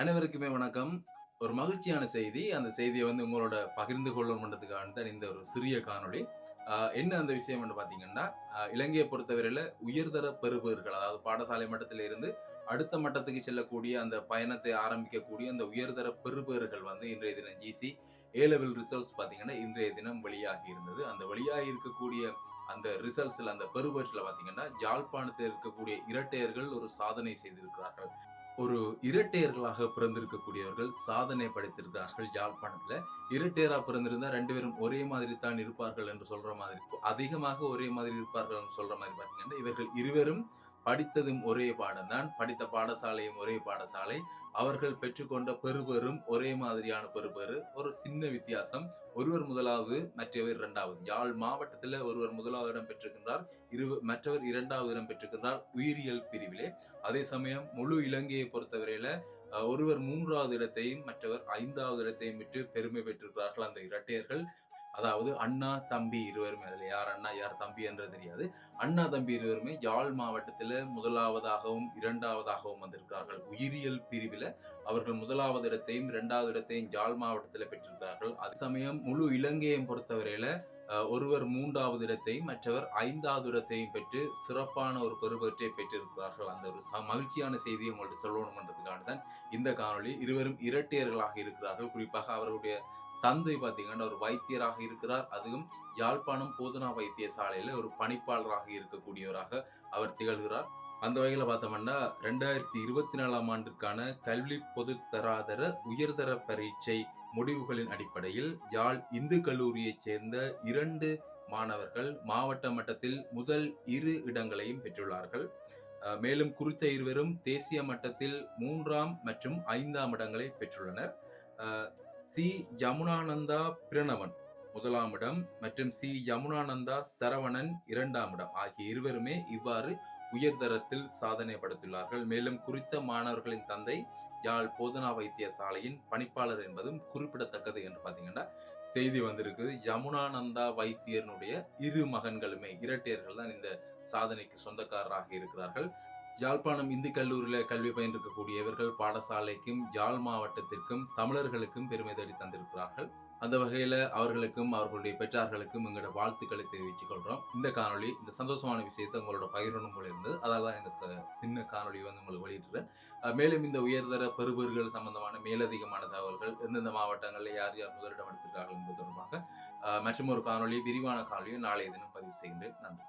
அனைவருக்குமே வணக்கம். ஒரு மகிழ்ச்சியான செய்தி. அந்த செய்தியை வந்து உங்களோட பகிர்ந்து கொள்ளணுன்றதுக்காக தான் இந்த ஒரு சிறிய காணொளி. ஆஹ் என்ன அந்த விஷயம் என்று பார்த்தீங்கன்னா இலங்கையை பொறுத்தவரையில் உயர்தர பெறுபவர்கள் அதாவது பாடசாலை மட்டத்தில் இருந்து அடுத்த மட்டத்துக்கு செல்லக்கூடிய அந்த பயணத்தை ஆரம்பிக்கக்கூடிய அந்த உயர்தர பெறுபவர்கள் வந்து இன்றைய தினம் ஜிசி ஏ லெவல் ரிசல்ட்ஸ் பார்த்தீங்கன்னா இன்றைய தினம் வெளியாகி இருந்தது. அந்த வெளியாகி இருக்கக்கூடிய அந்த ரிசல்ட்ஸில் அந்த பெறுபவர்களை பார்த்தீங்கன்னா ஜாழ்ப்பாணத்தில் இருக்கக்கூடிய இரட்டையர்கள் ஒரு சாதனை செய்திருக்கிறார்கள். ஒரு இரட்டையர்களாக பிறந்திருக்கக்கூடியவர்கள் சாதனை படைத்திருக்கிறார்கள் யாழ்ப்பாணத்துல. இரட்டையரா பிறந்திருந்தா ரெண்டு பேரும் ஒரே மாதிரி தான் இருப்பார்கள் என்று சொல்ற மாதிரி அதிகமாக ஒரே மாதிரி இருப்பார்கள் என்று சொல்ற மாதிரி பாத்தீங்கன்னா இவர்கள் இருவரும் படித்ததும் ஒரே பாடம்தான். படித்த பாடசாலையும் ஒரே பாடசாலை. அவர்கள் பெற்றுக்கொண்ட பெறுபெறும் ஒரே மாதிரியான பெறுபெறு. ஒரு சின்ன வித்தியாசம். ஒருவர் முதலாவது மற்றவர் இரண்டாவது. யாழ் மாவட்டத்தில் ஒருவர் முதலாவது இடம் பெற்றிருக்கின்றார். இரு மற்றவர் இரண்டாவது இடம் பெற்றிருக்கின்றார் உயிரியல் பிரிவிலே. அதே சமயம் முழு இலங்கையை பொறுத்தவரையில ஒருவர் மூன்றாவது இடத்தையும் மற்றவர் ஐந்தாவது இடத்தையும் விட்டு பெருமை பெற்றிருக்கிறார்கள் அந்த இரட்டையர்கள். அதாவது அண்ணா தம்பி இருவருமே. அதுல யார் அண்ணா யார் தம்பி என்று தெரியாது. அண்ணா தம்பி இருவருமே யாழ் மாவட்டத்தில் முதலாவதாகவும் இரண்டாவதாகவும் வந்திருக்கார்கள் உயிரியல் பிரிவில் அவர்கள் முதலாவது இடத்தையும் இரண்டாவது இடத்தையும் யாழ் மாவட்டத்தில் பெற்றிருக்கிறார்கள் அதே சமயம் முழு இலங்கையை பொறுத்தவரையில அஹ், ஒருவர் மூன்றாவது இடத்தையும் மற்றவர் ஐந்தாவது இடத்தையும் பெற்று சிறப்பான ஒரு பெருபற்றை பெற்றிருக்கிறார்கள். அந்த ஒரு ச- மகிழ்ச்சியான செய்தியை உங்கள்கிட்ட சொல்லணும் தான் இந்த காணொளி இருவரும் இரட்டையர்களாக இருக்கிறார்கள். குறிப்பாக அவர்களுடைய தந்தை பார்த்தீங்கன்னா ஒரு வைத்தியராக இருக்கிறார். அதுவும் யாழ்ப்பாணம் போதனா வைத்தியசாலையில் ஒரு பணிப்பாளராக இருக்கக்கூடியவராக அவர் திகழ்கிறார். அந்த வகையில் பார்த்தோம்னா ரெண்டாயிரத்தி இருபத்தி நாலாம் ஆண்டுக்கான கல்வி பொது தராதர உயர்தர பரீட்சை முடிவுகளின் அடிப்படையில் யாழ் இந்து கல்லூரியைச் சேர்ந்த இரண்டு மாணவர்கள் மாவட்ட மட்டத்தில் முதல் இரு இடங்களையும் பெற்றுள்ளார்கள். மேலும் குறித்த இருவரும் தேசிய மட்டத்தில் மூன்றாம் மற்றும் ஐந்தாம் இடங்களை பெற்றுள்ளனர். சி. ஜமுனானந்தா பிரணவன் முதலாம் இடம் மற்றும் சி. யமுனானந்தா சரவணன் இரண்டாம் இடம் ஆகிய இருவருமே இவ்வாறு உயர்தரத்தில் சாதனை படைத்துள்ளார்கள். மேலும் குறித்த மாணவர்களின் தந்தை யாழ் போதனா வைத்தியசாலையின் பணிப்பாளர் என்பதும் குறிப்பிடத்தக்கது என்று பார்த்தீங்கன்னா செய்தி வந்திருக்குது. யமுனானந்தா வைத்தியனுடைய இரு மகன்களுமே இரட்டையர்கள் தான் இந்த சாதனைக்கு சொந்தக்காரராக இருக்கிறார்கள். யாழ்ப்பாணம் இந்து கல்லூரியில் கல்வி பயின்றிருக்கக்கூடியவர்கள் பாடசாலைக்கும் யாழ் மாவட்டத்திற்கும் தமிழர்களுக்கும் பெருமை தேடி தந்திருக்கிறார்கள். அந்த வகையில் அவர்களுக்கும் அவர்களுடைய பெற்றார்களுக்கும் எங்களோட வாழ்த்துக்களை தெரிவித்துக் கொள்கிறோம் இந்த காணொளி இந்த சந்தோஷமான விஷயத்தை உங்களோட பகிரணும் போல இருந்தது. அதால் தான் இந்த சின்ன காணொலி வந்து உங்களுக்கு வெளியிட்டுறேன் மேலும் இந்த உயர்தர பெறுபவர்கள் சம்பந்தமான மேலதிகமான தகவல்கள் எந்தெந்த மாவட்டங்களில் யார் யார் முதலிடம் எடுத்திருக்கார்கள் என்பது தொடர்பாக மற்றும் ஒரு காணொலி விரிவான காணொலியை நாளைய தினம் பதிவு செய்கின்றேன். நன்றி.